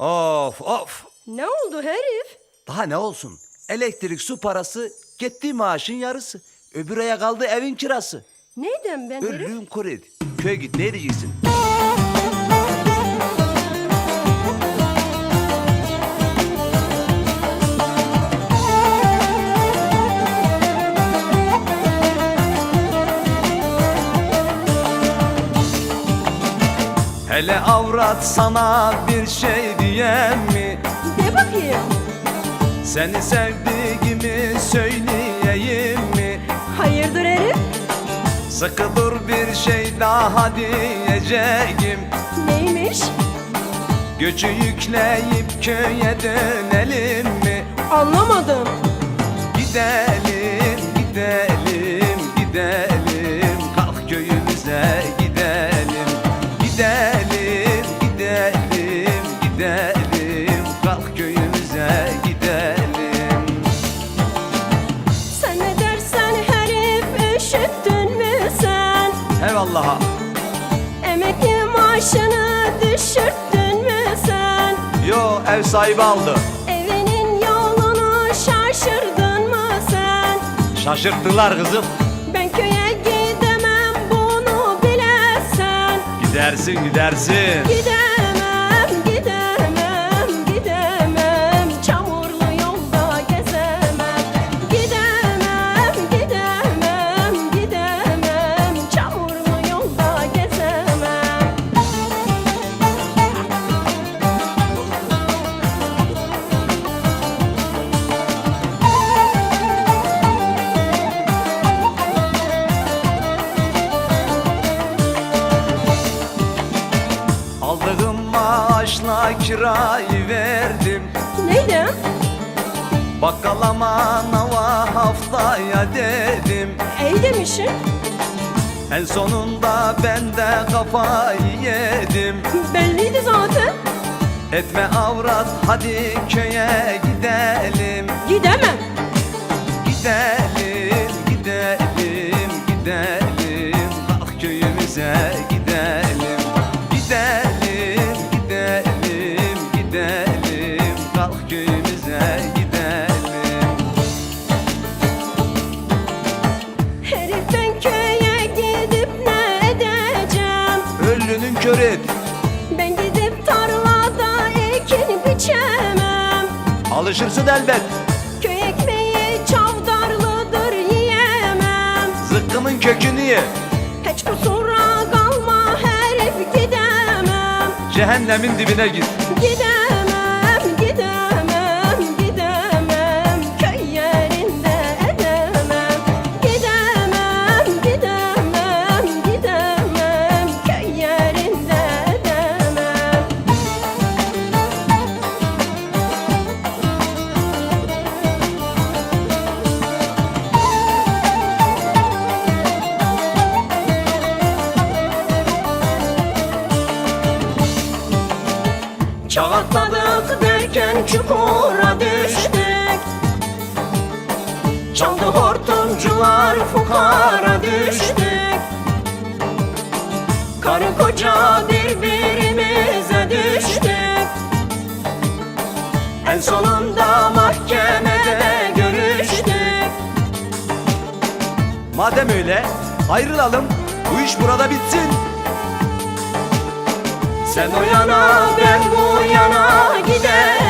Of of. Ne oldu herif? Daha ne olsun? Elektrik su parası gitti maaşın yarısı. Öbür aya kaldı evin kirası. Neyden ben herif? Ölüm kredi. Köye git ne diyeceksin? Hele avrat sana bir şey diyem mi? De bakayım. Seni sevdiğimi söyleyeyim mi? Hayırdır herif? Sıkı dur bir şey daha diyeceğim Neymiş? Göçü yükleyip köye dönelim mi? Anlamadım. Gidelim, Eyvallah Emekli maaşını düşürttün mü sen? Yo ev sahibi aldı. Evinin yolunu şaşırdın mı sen? Şaşırttılar kızım. Ben köye gidemem bunu bilesen. Gidersin gidersin. Gidemem, maaşla kirayı verdim. Neydi? Bakkalama nava haftaya dedim. İyi demişsin En sonunda ben de kafayı yedim. Belliydi zaten. Etme avrat hadi köye gidelim. Gidemem Alışırsın elbet. Köy ekmeği çavdarlıdır yiyemem. Zıkkımın kökünü ye Hiç kusura kalma herif gidemem. Cehennemin dibine git. Gidemem, Çağatladık derken çukura düştük. Çaldı hortumcular fukara düştük. Karı koca birbirimize düştük. En sonunda mahkemede görüştük. Madem öyle ayrılalım Bu iş burada bitsin sen o yana ben bu yana gider